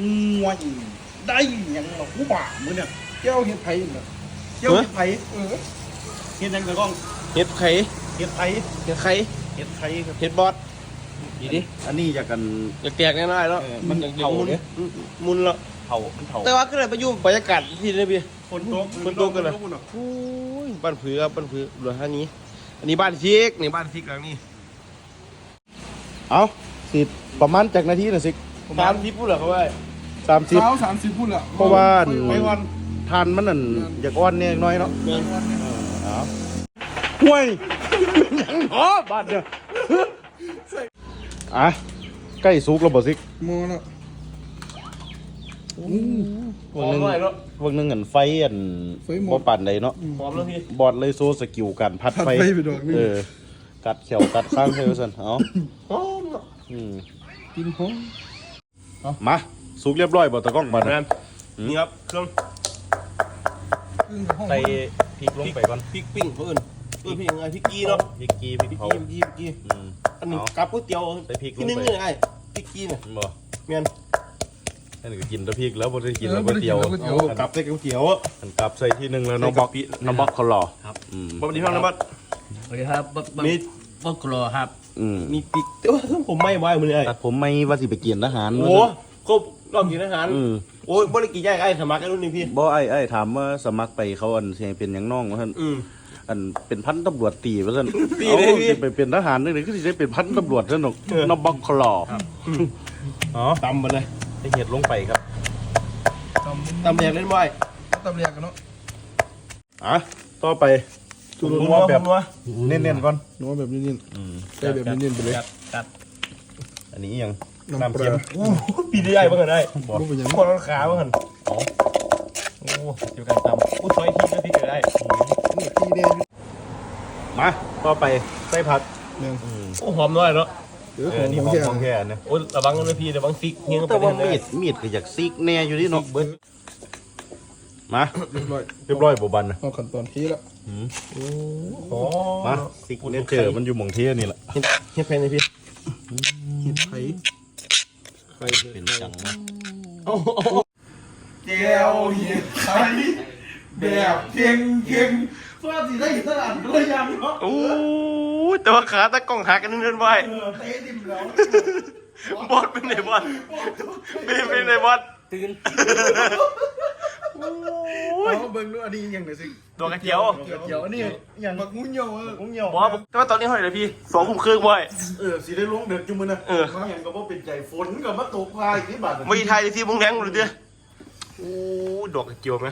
งวยได้หยังหรอกูบ่ามือเนี่ยเจ้าเห็ดไผ่เนี่ยเจ้าเห็ดไผ่เออเห็ดหยังกระก้องเฮ็ดไข่เห็ดไผ่เฮ็ดไข่เห็ดไผ่ครับเฮ็ดบอสดีดิอันนี้อยากกันอยากแตกแน่นอนแล้วเออมันอยากเผามุนเนี่ยมุนแล้วเผามันเผาแต่ว่าก็เลยไปอยู่บรรยากาศที่นี่พี่ฝนตกฝนตกกันเหรอโอ้ยบ้านผือครับบ้านผือเหลือท่านี้ อันนี้บ้านซิกนี่บ้านซิกหลังนี้เอาสิประมาณจากนาทีน่ะสิ สามทิพย์พูดเหรอเขาว่าสามสิบ เช้าสามสิบพูดละเพราะว่า ไปวันทานมันนั่นอยากอ้อนเนี่ยน้อยเนาะเอาห่วยเป็นหยังหรอบาดเนี่ยอะใกล้สุกแล้วบ่สิโมเนาะหอมหน่อยแล้ววันหนึงอันไฟอันบ่ปานใดเนาะหอมแล้วพี่บอดเลยโซสกิลการพัดผัดไฟไฟไปดอกนึงเออกัดเขียวกัดข้างเฮลสันเอาหอมเนาะอืมกิน หอมมาสุกเรียบร้อยบ่ตะกล้องบัดแม่นะนนี่ครับเครื่องอึ้งห้องใส่พริกลงไปก่อนพริกปิ้งเพื่อนเออพริกยังไงพริกกี้เนาะพริกกีพริกพริกเผากี้พริกกี้พริกกี้อืม อันนี้เอากับก๋วยเตี๋ยวใส่พริกลงไป ที่นึงเลยไอ้พริกกี้เนี่ยบ่แม่นอันนี้ก็กินแต่พริกแล้วบ่ได้กินแล้วก๋วยเตี๋ยวก๋วยเตี๋ยวกับใส่ก๋วยเตี๋ยวอันกลับใส่ที่หนึงแล้วน้องบล็อกใส่กะปิน้องบล็อกเขาหล่อครับอืมบะหมี่ฟังนะบัดสวัสดีครับบักบักมี บักกรอครับ อืมมีพริกแต่ว่าผมไม่ไหวมันเลยตัดผมไม่ว่าสิไปกินทหารโอ้ก็ลองกินอาหารอืมโอ้ยบริกินย่างไอ้สมัครกันรุ่นนี้พี่ บ่ไอ้ไอ้ถามว่าสมัครไปเขาอันสิให้เป็นหยังน้องว่าซั่นอืม อันเป็นพันตำรวจตีว่าซั่นตีเลยอาพี่ สิไปเป็นทหารนึงนี่คือสิได้เป็นพันตำรวจซั่นดอกเออน้องบล็อกเขาหล่ออ๋อตำมาเลยให้เห็ดลงไปครับตำตำแดงเล่นบ่อยตำเรียกกันเนาะอะต่อไป จุดนันัววแบบนัวเน้นๆก่อนนัวแบบนี้อืมๆใส่แบบนี้ๆไปเลยครับครับอันนี้อิหยังน้ำน้ำปเค็ลามโอ้ปีได้บ้างกันได้บอกลูกเป็นหยังคนราคาบ้างกันโอ้เกี่ยวกันตำอู้ซอยทีก็ทีก็ได้นี่ขี้แดงมาต่อไปไส้ผักเนี่ยอืมโอ้หอมน้อยเนาะเออเอขอองนี่ของของแก่ของแค่นะโอ้ระวังกันเลยพี่ระวังซิกเงี้ยแต่ว่ามีดมีดก็อยากซีกแน่อยู่นี่เนาะ มาเรียบร้อยเรียบร้อยบ่บันนะเอาขั้นตอนที่ละโอ้มาซิกเนี่ยเจอมันอยู่หม่องเทนี่แหละเฮ็ดเพลงเลยพี่เห็ดไผ่เป็นจังนะแก้วเห็ดไผ่แบบเก่งเก่งๆว่าสิได้ตลาดก็ยังเนาะโอ้แต่ว่าขาตะกล้องหักกันนึงๆไว้เออเตะดิมแล้วบอสเป็นไหนบอสเป็นเป็นไหนบอสตื่น เบิ่งดูอันนี้ย่างไหนสิตัวกระเจียวเกี่ยวอันนี้อย่างบักมุ้งเหี่ยวเออมุ้งเหี่ยวบอสแต่ว่าตอนนี้เท่าไหร่เลยพี่สองทุ่มครึ่งบ่อยเออสิได้ลงเดือดจุ่มือนนะเออ มาอย่างก็บ่เป็นใจฝนก็มาตกพายที่บาดไม่ไทยที่มุ้งแรงหรือเด้อโอ้ดอกกระเจียวไหม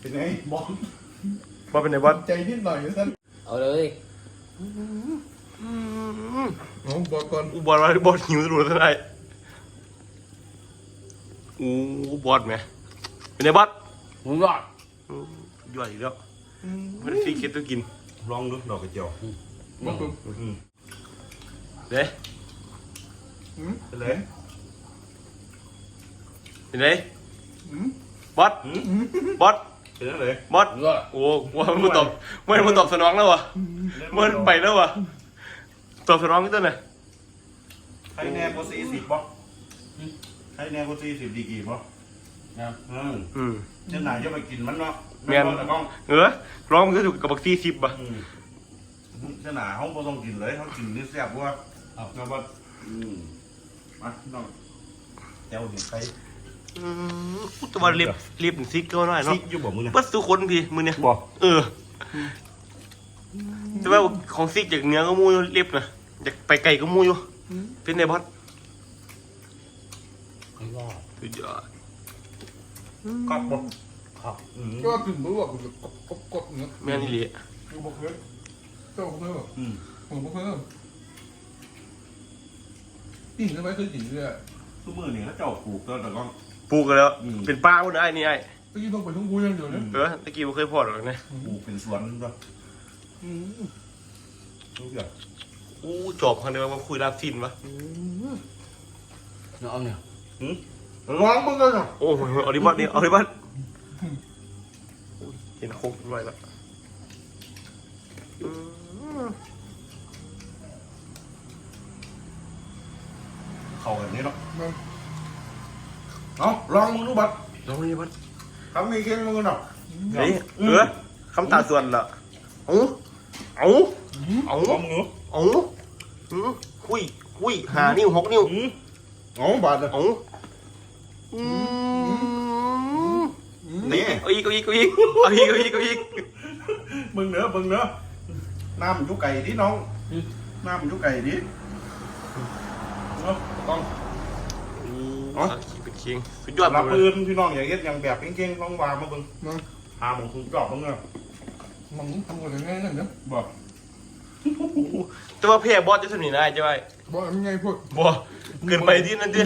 เป็นไงบอกบอสเป็นไหนบอสใจนิดหน่อยท่านเอาเลยเอาบอกก่อนอูบอสว่าบอสหิวตลอดเท่าไหร่อู้บอสไหม เป็นไหนบอสผมรอดย่อยอีกแล้วไม่ได้ซีเก็ตต้องกินลองดูดอกกระเจียวบอกก่อนอืมเด้อืมเป็นไรเป็นไหนอืมบอสบอสเป็นอะไรบอสรอดโอ้ว่ามันตอบมันมันตอบสนองแล้ววะมันไปแล้ววะตอบสนองกันตัวไหนใครแน่กูสี่สิบบ่ใครแน่กูสี่สิบดีกี่บ่ นะอืมอืมเจ้าหน่ายจะไปกินมันเนาะแม่นแต่ต้องเออร้องมันก็ถูกกับบักซี่สิบอะอืมเจ้าหน่ายเขาบ่ต้องกินเลยเขากินนี่แซ่บกว่าเอาแล้วว่าอืมมาน้องเจ้าเห็นใครอืมแต่ว่าเรียบเรียบซิกก็น้อยเนาะซิกอยู่บ่มึงเนี่ยเบิ้ทุกคนพี่มือเนี่ยบ่ เออแต่ว่าของซิกจากเนื้อก็มูอยู่เรียบนะจากไปไก่ก็มูอยู่เป็นไงบอสผมรอดสุดยอด กอบบ่ครับอืมก็กึ่งรู้ว่ากูจะกบกบกบเนาะแม่นี่เหละกูบอกเพิ่มเจ้าบอกเพิ่มอืมผมบอกเพิ่มนี่ทำไมเคยกินเนี่ยทุกมื้อนี่เขาเจ้าปลูกแล้วแต่ก็ ปลูกกันแล้ว อืม เป็นป้าคนได้นี่ไอ้เมื่อกี้ต้องไปทุ่งกูอย่างเดียวนะเออตะกี้ผมเคยพอดหรอกนะปลูกเป็นสวนเนาะทุกอย่างอู้จบคันเดียวมาคุยรับสินวะเอาเนี่ย ร้องมึงกันเนาะโอ้โหเอาดิบัตนี่เอาดิบัตเห็นโคกด้วยแล้วอืมเข้าแบบนี้เนาะเอาลองมึงดูบัดลองนี่บัดทำมีเก่งมึงเนาะเฮ้ยเออคำตาส่วนละเอาเอาเอาลองมึงเอาอืมคุยคุยหานิ้วหกนิ้วอืมเอาบาดเลยเอาอืม นี่เอาอีกเอาอีกเอาอีกเอาอีกเอาอีกเอาอีกมึงเนื้อมึงเนื้อน้ำยุไก่ดิน้องน้ำยุไก่ดิเนาะต้องอ๋อเป็นคิงสุดยอดรับเลปืยนพี่น้องอย่างเงี้ยอย่างแบบเก่งๆลองวางมาเบิ่งมึงหาหมองคุณจอบมึงเนาะมึงทำกันยังไงนั่นเนาะบอกแต่ว่าแพ้บอสจะทำนี่ได้ใช่ไหมบอกยังไงพูดบอเกินไปที่นั่นดิ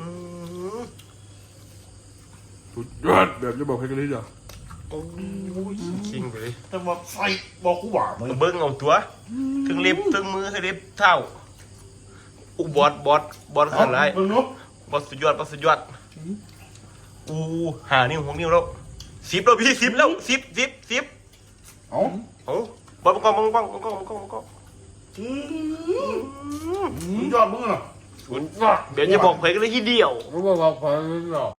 อืม สุดยอดแบบจะบอกให้กันเลยจ้ะโอ้ยคิงไปเลยแต่ว่าไฟบอกกูว่ามึงเบิ้งเอาตัวถึงเล็บถึงมือให้เล็บเท้าอู้บอสบอสบอสขันไรมึงเนาะบอสสุดยอดบอสสุดยอดอู้หานิ้วหกนิ้วแล้วสิบแล้วพี่สิบแล้วสิบสิบสิบเอาเอาบอสมังกรมังกรมังกรมังกรมังกรอืมมึงยอดมึงเนาะเดี๋ยวจะบอกใครกันเลยทีเดียวรู้ว่าบอกไปหรอก